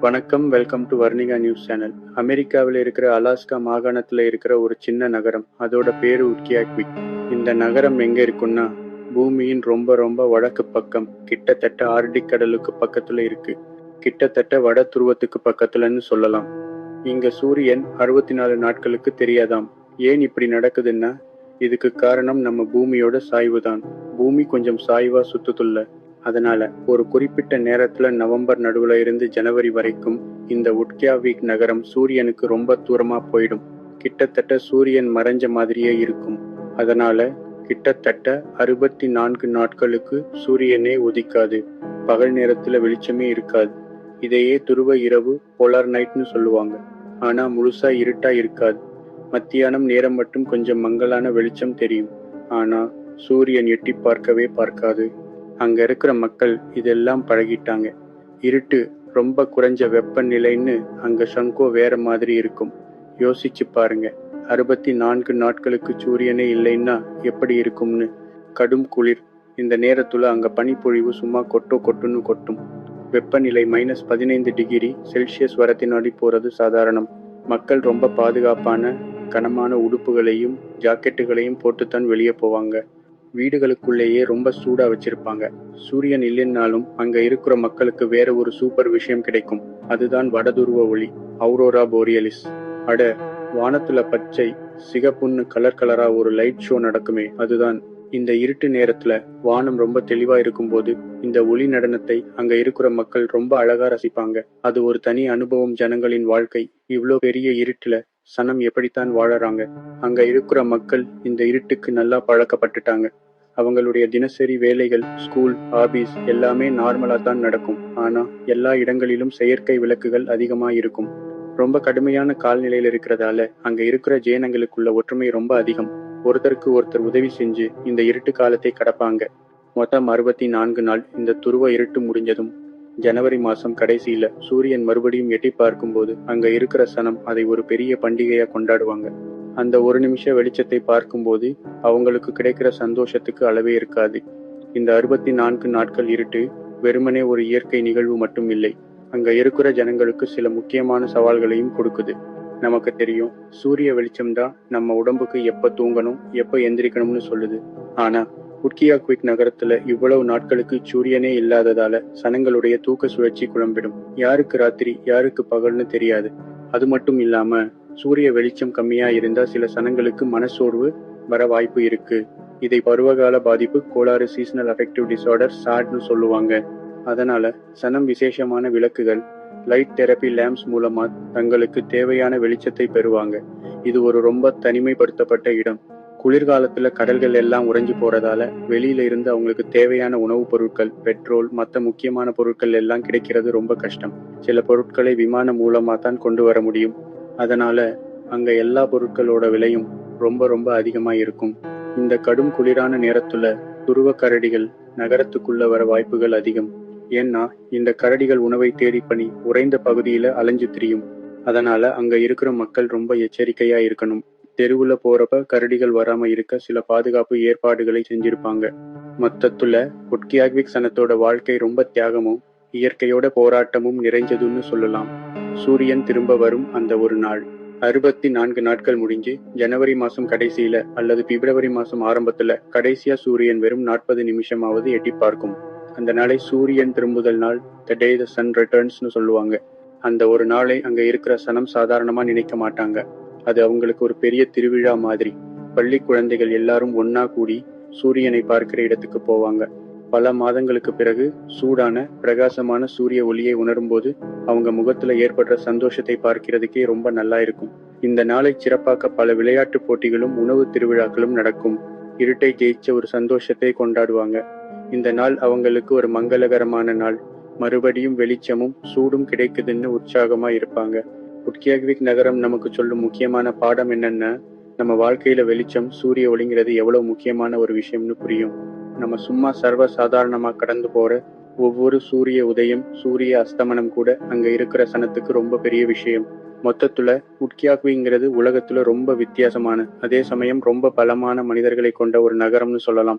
வணக்கம் welcome to Varnika news channel அமெரிக்காவில் இருக்கிற அலாஸ்கா மாகாணத்தில் இருக்கிற ஒரு சின்ன நகரம். அதோட பேரு உட்கியாக்விக் இந்த நகரம் எங்க இருக்குன்னா பூமியின் ரொம்ப ரொம்ப வடக்கு பக்கம் கிட்டத்தட்ட ஆர்டிக் கடலுக்கு பக்கத்துல இருக்கு. கிட்டத்தட்ட வட துருவத்துக்கு பக்கத்துலன்னு சொல்லலாம். இங்க சூரியன் அறுபத்தி நாலு நாட்களுக்கு தெரியாதாம். ஏன் இப்படி நடக்குதுன்னா இதுக்கு காரணம் நம்ம பூமியோட சாய்வு தான் பூமி கொஞ்சம் சாய்வா சுத்துதுள்ள அதனால ஒரு குறிப்பிட்ட நேரத்துல நவம்பர் நடுவுல இருந்து ஜனவரி வரைக்கும் இந்த உட்கியாவிக் நகரம் சூரியனுக்கு ரொம்ப தூரமா போயிடும். கிட்டத்தட்ட சூரியன் மறைஞ்ச மாதிரியே இருக்கும். அதனால கிட்டத்தட்ட அறுபத்தி நான்கு நாட்களுக்கு சூரியனே உதிக்காது. பகல் நேரத்துல வெளிச்சமே இருக்காது. இதையே துருவ இரவு போலார் நைட்னு சொல்லுவாங்க. ஆனா முழுசா இருட்டா இருக்காது. மத்தியானம் நேரம் மட்டும் கொஞ்சம் மங்கலான வெளிச்சம் தெரியும். ஆனா சூரியன் எட்டி பார்க்கவே பார்க்காது. அங்க இருக்கிற மக்கள் இதெல்லாம் பழகிட்டாங்க. இருட்டு ரொம்ப குறைஞ்ச வெப்பநிலைன்னு அங்க சங்கோ வேற மாதிரி இருக்கும். யோசிச்சு பாருங்க. அறுபத்தி நான்கு நாட்களுக்கு சூரியனே இல்லைன்னா எப்படி இருக்கும்னு. கடும் குளிர். இந்த நேரத்துல அங்க பனிப்பொழிவு சும்மா கொட்டோ கொட்டுன்னு கொட்டும். வெப்பநிலை மைனஸ் பதினைந்து டிகிரி செல்சியஸ் வரத்தினாடி போறது சாதாரணம். மக்கள் ரொம்ப பாதுகாப்பான கனமான உடுப்புகளையும் ஜாக்கெட்டுகளையும் போட்டுத்தான் வெளியே போவாங்க. வீடுகளுக்குள்ளேயே ரொம்ப சூடா வச்சிருப்பாங்க. சூரியன் இல்லைன்னாலும் அங்க இருக்கிற மக்களுக்கு வேற ஒரு சூப்பர் விஷயம் கிடைக்கும். அதுதான் வடதுருவ ஒளி அவுரோரா போரியலிஸ். அட வானத்துல பச்சை சிகப்புன்னு கலர் கலரா ஒரு லைட் ஷோ நடக்குமே அதுதான். இந்த இருட்டு நேரத்துல வானம் ரொம்ப தெளிவா இருக்கும்போது இந்த ஒளி நடனத்தை அங்க இருக்கிற மக்கள் ரொம்ப அழகா ரசிப்பாங்க. அது ஒரு தனி அனுபவம் ஜனங்களின் வாழ்க்கை. இவ்வளோ பெரிய இருட்டுல சனம் எப்படித்தான் வாழறாங்க? அங்க இருக்கிற மக்கள் இந்த இருட்டுக்கு நல்லா பழக்கப்பட்டுட்டாங்க. அவங்களுடைய தினசரி வேலைகள் ஸ்கூல் ஆபீஸ் எல்லாமே நார்மலா தான் நடக்கும். ஆனா எல்லா இடங்களிலும் செயற்கை விளக்குகள் அதிகமா இருக்கும். ரொம்ப கடுமையான கால்நிலையில இருக்கிறதால அங்க இருக்கிற ஜேனங்களுக்குள்ள ஒற்றுமை ரொம்ப அதிகம். ஒருத்தருக்கு ஒருத்தர் உதவி செஞ்சு இந்த இருட்டு காலத்தை கடப்பாங்க. மொத்தம் அறுபத்தி நான்கு நாள் இந்த துருவ இருட்டு முடிஞ்சதும் ஜனவரி மாசம் கடைசியில சூரியன் மறுபடியும் எட்டி பார்க்கும்போது அங்க இருக்கிற சனம் அதை ஒரு பெரிய பண்டிகையா கொண்டாடுவாங்க. அந்த ஒரு நிமிஷ வெளிச்சத்தை பார்க்கும்போது அவங்களுக்கு கிடைக்கிற சந்தோஷத்துக்கு அளவே இருக்காது. இந்த அறுபத்தி நான்கு நாட்கள் இருட்டு வெறுமனே ஒரு இயற்கை நிகழ்வு மட்டும் இல்லை அங்க இருக்கிற ஜனங்களுக்கு சில முக்கியமான சவால்களையும் கொடுக்குது. நமக்கு தெரியும் சூரிய வெளிச்சம் தான் நம்ம உடம்புக்கு எப்ப தூங்கணும் எப்ப எந்திரிக்கணும்னு சொல்லுது. ஆனா குட்கியா குவிக் நகரத்துல இவ்வளவு நாட்களுக்கு சூரியனே இல்லாததால சனங்களுடைய தூக்க சுழற்சி குழம்பிடும். யாருக்கு ராத்திரி யாருக்கு பகல்னு தெரியாது. அது மட்டும் இல்லாம சூரிய வெளிச்சம் கம்மியா இருந்தா சில சனங்களுக்கு மனசோர்வு வர வாய்ப்பு இருக்கு. இதை பருவகால பாதிப்பு கோளாறு சீசனல் அஃபெக்டிவ் டிசார்டர் சாட்னு சொல்லுவாங்க. அதனால சனம் விசேஷமான விளக்குகள் லைட் தெரப்பி லேம்ப்ஸ் மூலமா தங்களுக்கு தேவையான வெளிச்சத்தை பெறுவாங்க. இது ஒரு ரொம்ப தனிமைப்படுத்தப்பட்ட இடம். குளிர்காலத்துல கடல்கள் எல்லாம் உறைஞ்சு போறதால வெளியில இருந்து அவங்களுக்கு தேவையான உணவுப் பொருட்கள் பெட்ரோல் மற்ற முக்கியமான பொருட்கள் எல்லாம் கிடைக்கிறது ரொம்ப கஷ்டம். சில பொருட்களை விமானம் மூலமா தான் கொண்டு வர முடியும். அதனால அங்க எல்லா பொருட்களோட விலையும் ரொம்ப ரொம்ப அதிகமா இருக்கும். இந்த கடும் குளிரான நேரத்துல துருவ கரடிகள் நகரத்துக்குள்ள வர வாய்ப்புகள் அதிகம். ஏன்னா இந்த கரடிகள் உணவை தேடி பண்ணி உறைந்த பகுதியில அலைஞ்சு திரியும். அதனால அங்க இருக்கிற மக்கள் ரொம்ப எச்சரிக்கையா இருக்கணும். தெருவுல போறப்ப கரடிகள் வராம இருக்க சில பாதுகாப்பு ஏற்பாடுகளை செஞ்சிருப்பாங்க. மொத்தத்துல குட்கியாக்விக் சனத்தோட வாழ்க்கை ரொம்ப தியாகமும் இயற்கையோட போராட்டமும் நிறைஞ்சதுன்னு சொல்லலாம். சூரியன் திரும்ப வரும் அந்த ஒரு நாள். அறுபத்தி நான்கு நாட்கள் முடிஞ்சு ஜனவரி மாசம் கடைசியில அல்லது பிப்ரவரி மாசம் ஆரம்பத்துல கடைசியா சூரியன் வெறும் நாற்பது நிமிஷமாவது எட்டி பார்க்கும். அந்த நாளை சூரியன் திரும்புதல் நாள் த டே த சன் ரிட்டர்ன்ஸ்னு சொல்லுவாங்க. அந்த ஒரு நாளை அங்க இருக்கிற சனம் சாதாரணமா நினைக்க மாட்டாங்க. அது அவங்களுக்கு ஒரு பெரிய திருவிழா மாதிரி. பள்ளி குழந்தைகள் எல்லாரும் ஒன்னா கூடி சூரியனை பார்க்கிற இடத்துக்கு போவாங்க. பல மாதங்களுக்கு பிறகு சூடான பிரகாசமான சூரிய ஒளியை உணரும்போது அவங்க முகத்துல ஏற்படுற சந்தோஷத்தை பார்க்கிறதுக்கே ரொம்ப நல்லா இருக்கும். இந்த நாளை சிறப்பாக்க பல விளையாட்டு போட்டிகளும் உணவு திருவிழாக்களும் நடக்கும். இருட்டை ஜெயிச்ச ஒரு சந்தோஷத்தை கொண்டாடுவாங்க. இந்த நாள் அவங்களுக்கு ஒரு மங்களகரமான நாள். மறுபடியும் வெளிச்சமும் சூடும் கிடைக்குதுன்னு உற்சாகமா இருப்பாங்க. உட்கியாக்விக் நகரம் நமக்கு சொல்லும் முக்கியமான பாடம் என்னன்னா? நம்ம வாழ்க்கையில வெளிச்சம் சூரிய ஒளிங்கிறது எவ்வளவு முக்கியமான ஒரு விஷயம்னு புரியும். நம்ம சும்மா சர்வ சாதாரணமா கடந்து போற ஒவ்வொரு சூரிய உதயம் சூரிய அஸ்தமனம் கூட அங்க இருக்கிற சனத்துக்கு ரொம்ப பெரிய விஷயம். மொத்தத்துல உட்கியாக்விங்கிறது உலகத்துல ரொம்ப வித்தியாசமான அதே சமயம் ரொம்ப பலமான மனிதர்களை கொண்ட ஒரு நகரம்னு சொல்லலாம்.